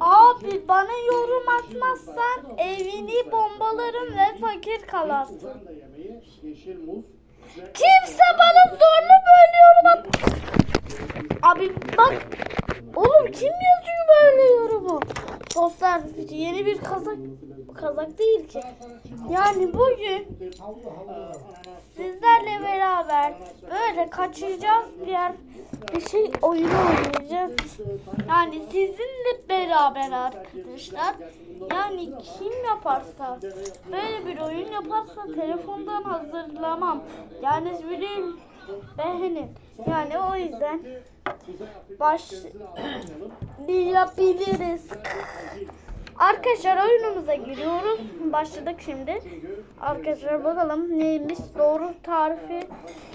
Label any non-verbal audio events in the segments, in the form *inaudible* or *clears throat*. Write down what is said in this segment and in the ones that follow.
Abi bana yorum atmazsan evini bombalarım ve fakir kalarsın. Kimse bana zorla böyle yorum at. Abi bak. Oğlum kim yazıyor böyle yorumu? Dostlar yeni bir kazak kazak değil ki. Yani bugün sizlerle beraber böyle kaçacağız bir yer bir şey oyunu oynayacağız. Yani sizinle beraber arkadaşlar. Yani kim yaparsa böyle bir oyun yaparsa telefondan hazırlamam. Yani bilin beğenin. Yani o yüzden başlayabiliriz. *clears throat* Arkadaşlar oyunumuza giriyoruz. Başladık şimdi. Arkadaşlar bakalım neymiş doğru tarifi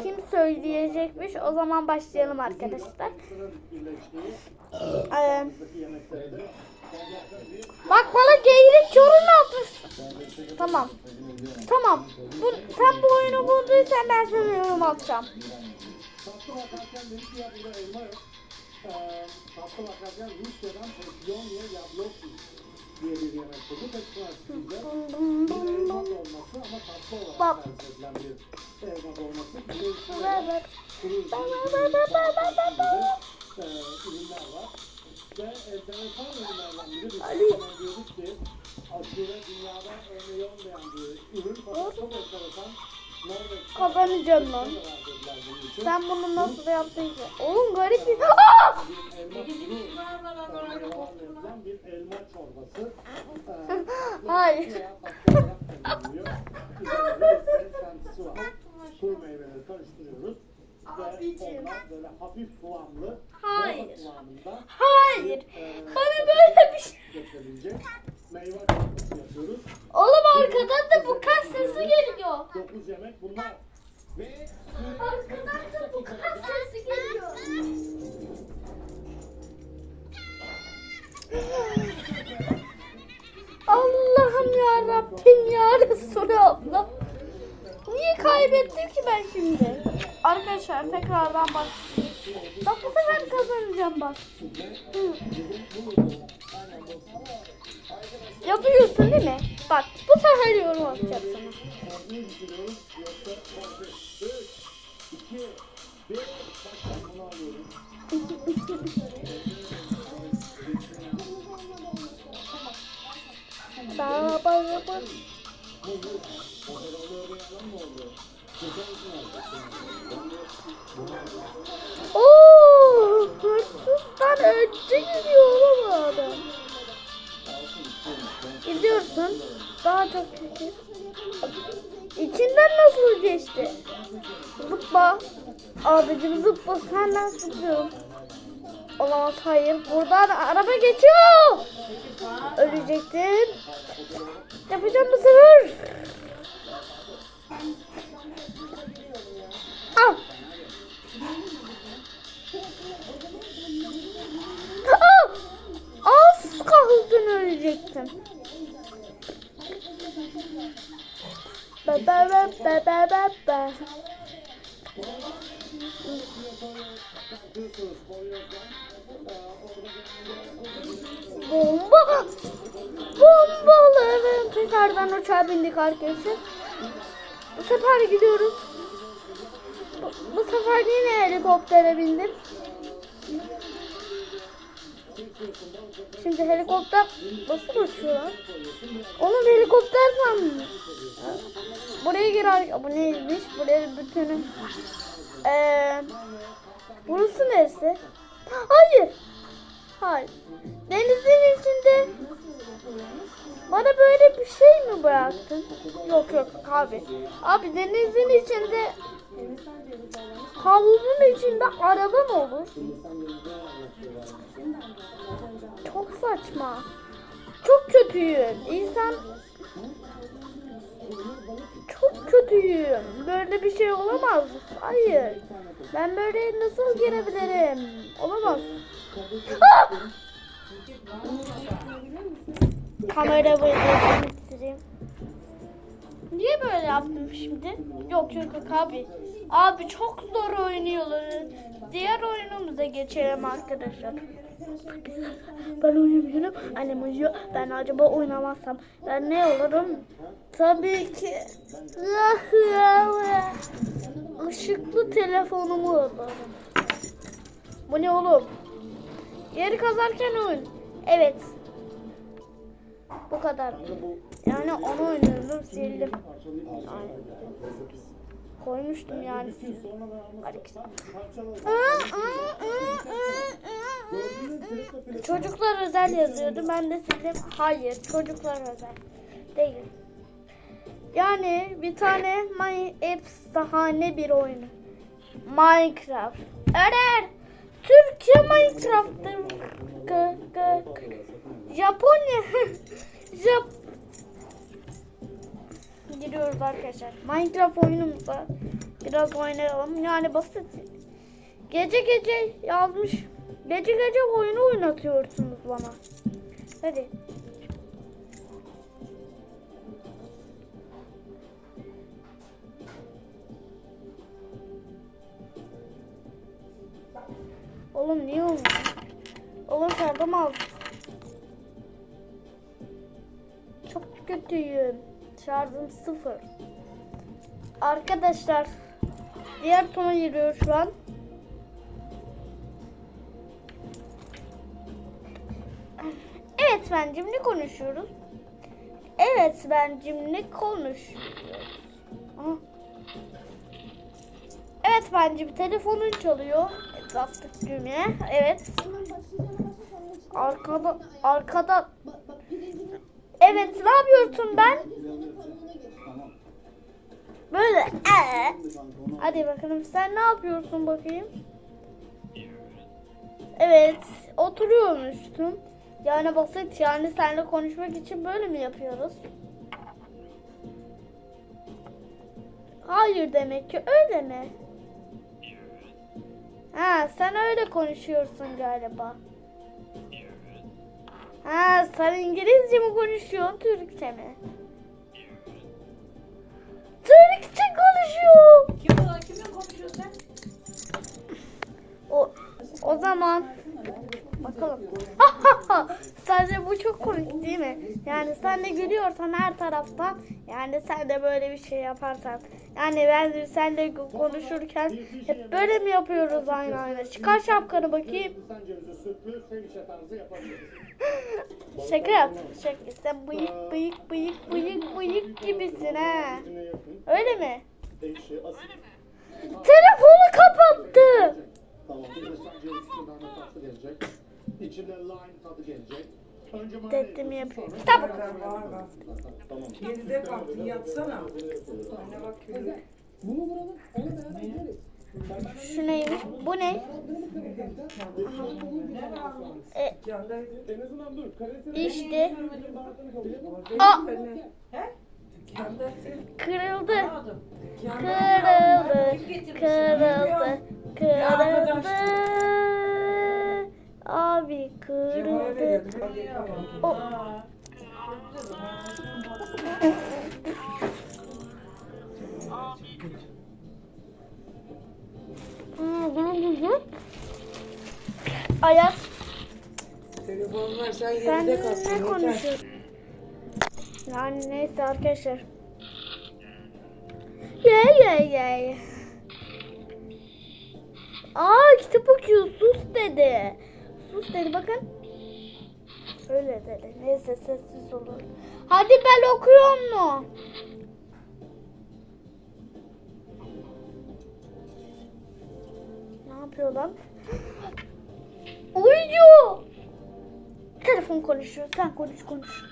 kim söyleyecekmiş. O zaman başlayalım arkadaşlar. Ee, bak bana geyirik yorum atmışsın. Tamam. Tamam. Bu, sen bu oyunu bulduysan ben sana yorum atacağım. Diye bir yemek. Tekrar size bir elma dolması ama tatlı olarak edilen bir elma dolması. Kuru e, ürünler var. Ve enteresan ürünlerden biri biz Ali. hemen diyorduk ki aşure dünyada örneği olmayan bir ürün fakat çok enteresan. Kazanacağım lan. Sen bunu nasıl yaptın ki? Oğlum garip bir... Aa! *laughs* Hayır. Kuru meyveleri karıştırıyoruz. Abicim. böyle hafif kıvamlı. Hayır. Hayır. Bana böyle bir şey... Oğlum arkadan da bu kas sesi geliyor. 9 yemek bunlar. Ve Arkadan da bu kas sesi geliyor. Allah'ım ya Rabbim ya Resulallah. Niye kaybettim ki ben şimdi? Arkadaşlar tekrardan bak. Bak bu sefer kazanacağım bak. Hı. Yapıyorsun değil mi? Bak bu sefer yorum atacağım sana. ne düşünüyoruz? Gidiyorsun. Daha çok kötü. İçinden nasıl geçti? Zıpla. Abicim zıpla senden zıplıyorum. Olamaz hayır. Buradan araba geçiyor. Ölecektim. Yapacağım bu sefer. Tekrardan uçağa bindik arkadaşlar. Bu sefer gidiyoruz. Bu, bu sefer yine helikoptere bindim. Şimdi helikopter nasıl uçuyor lan? Onun helikopter sandım. Buraya girer. Bu neymiş? Buraya bütünü. Ee, burası neresi? Hayır. Hayır. Denizin içinde bana böyle bir şey mi bıraktın? Yok yok abi. Abi denizin içinde havuzun içinde araba mı olur? Çok saçma. Çok kötüyüm. İnsan çok kötüyüm. Böyle bir şey olamaz. Hayır. Ben böyle nasıl girebilirim? Olamaz. Ah! Kamera böyle bitireyim. Niye böyle yaptım şimdi? Yok yok yok abi. Abi çok zor oynuyorlar. Diğer oyunumuza geçelim arkadaşlar. Ben uyumuyorum. Annem uyuyor. Ben acaba oynamazsam ben ne olurum? Tabii ki ışıklı telefonumu alırım. Bu ne oğlum? Yeri kazarken oyun. Evet. Bu kadar. Yani onu oynuyorum. Sildim. Yani koymuştum yani. Çocuklar özel yazıyordu. Ben de sildim. Hayır, çocuklar özel. Değil. Yani bir tane My sahane bir oyun. Minecraft. Erer. Türkiye Minecraft'tır. Japonya. Jap Giriyoruz arkadaşlar. Minecraft oyunumuza biraz oynayalım. Yani basit. Gece gece yazmış. Gece gece oyunu oynatıyorsunuz bana. Hadi. Oğlum niye olmuyor? Oğlum şarjım az. Çok kötüyüm. Şarjım sıfır. Arkadaşlar diğer tona giriyor şu an. Evet bencim ne konuşuyoruz? Evet bencim ne konuşuyoruz? Aha. Evet bencim telefonun çalıyor. Bastık düğmeye. Evet. Arkada arkada Evet ne yapıyorsun ben? Böyle ee. Hadi bakalım sen ne yapıyorsun bakayım? Evet oturuyormuşsun. Yani basit yani seninle konuşmak için böyle mi yapıyoruz? Hayır demek ki öyle mi? Ha sen öyle konuşuyorsun galiba. Ha sen İngilizce mi konuşuyorsun Türkçe mi? Türkçe konuşuyor. Kim olan kimle konuşuyorsun sen? O o zaman bakalım. *laughs* Sadece bu çok komik değil mi? Yani sen de gülüyorsan her taraftan yani sen de böyle bir şey yaparsan yani ben sen de konuşurken hep böyle mi yapıyoruz aynı aynı? Çıkar şapkanı bakayım. *laughs* Şaka yap. Şaka. Sen bıyık bıyık bıyık bıyık bıyık gibisin ha. Öyle mi? Telefonu kapattı. Tamam. İçinde lime tadı gelecek. Önce mayonez Dedim yapıyorsun, yapayım. sonra- Kitap oku. Var var. Tamam. Geride kalktın yatsana. Anne bak yürü. Bunu vuralım. Onu beraber yeriz. Şu neymiş? Bu ne? E, Dükkandaydı. En azından dur. Karesini işte Aa. Kırıldı. Kırıldı. Getirmiş? Kırıldı. Kırıldı. Abi kırıldı. O-. Ayaz Telefon var sen sen geride kalktın. ne yeter. konuşuyorsun? Yani neyse arkadaşlar. Ye ye ye. Aa kitap okuyor sus dedi. Sus dedi bakın. Öyle dedi. Neyse sessiz olun. Hadi ben okuyor mu? Ne yapıyor lan? *gasps* Uyuyor. Telefon konuşuyor. Sen konuş konuş.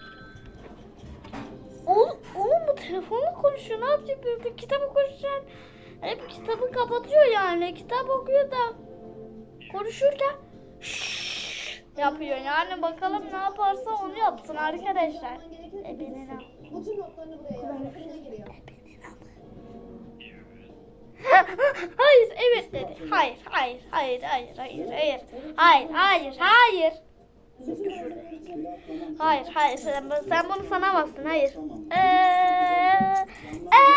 Oğlum, oğlum bu telefonla konuşuyor. Ne yapacak? Bir, bir kitap okurken hep kitabı kapatıyor yani. Kitap okuyor da konuşurken şşş yapıyor. Yani bakalım ne yaparsa onu yapsın arkadaşlar. E giriyor. hayır evet dedi. Hayır hayır hayır hayır hayır hayır. Hayır hayır hayır. Hayır hayır sen, sen bunu sanamazsın hayır. Ee, ee,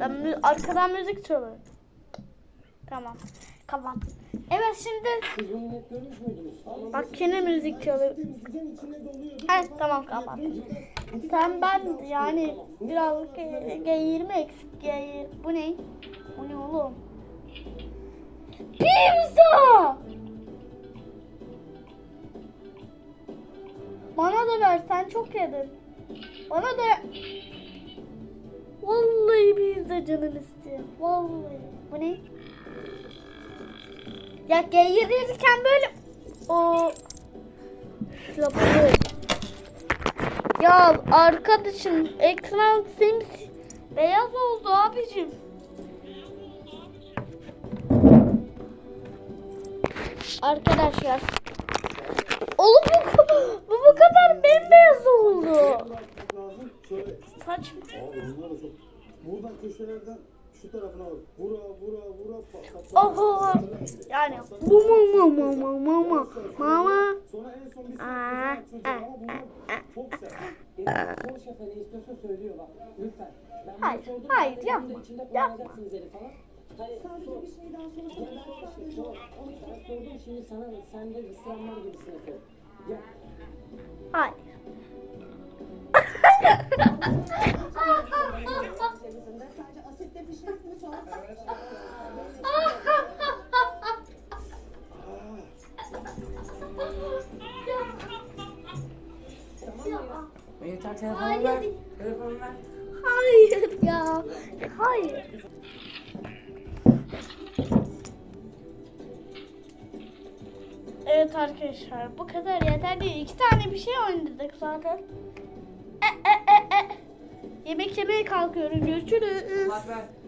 ben arkadan müzik çalıyor. Tamam. Kapat. Evet şimdi bak yine müzik çalıyor. Heh tamam kapat. Sen ben yani biraz G- G20 eksik G20. Bu ne? Bu ne oğlum? Pizza! Bana da ver sen çok yedin. Bana da Vallahi pizza canım istiyor. Vallahi. Ya geğirirken böyle o. Ya arkadaşım ekran sims beyaz oldu abicim. Arkadaşlar. Oğlum bu, bu bu kadar bembeyaz oldu. lazım. Şöyle. Saçma. Abi bunlar da çok. Buradan köşelerden şu tarafına bak. Vura vura vura. Oho. Yani bu mu mu mu mu mu mu mama. Sonra en son bir çocuk ama bunlar çok sert. Sor şefe ne istiyorsa söylüyor bak. Lütfen. Hayır, hayır, yapma, yapma. Hani Sadece bir şey daha sorarsan. Onu sana sordum şimdi sana sen de ısrarlar gibisine sor. Ya Hayır. *laughs* *laughs* Yeter telefonu Hayır. ver. Telefonu ver. Hayır ya. Hayır. Evet arkadaşlar bu kadar yeterli. İki tane bir şey oynadık zaten. E, e, e, e. Yemek yemeye kalkıyorum. Görüşürüz. Bak ver.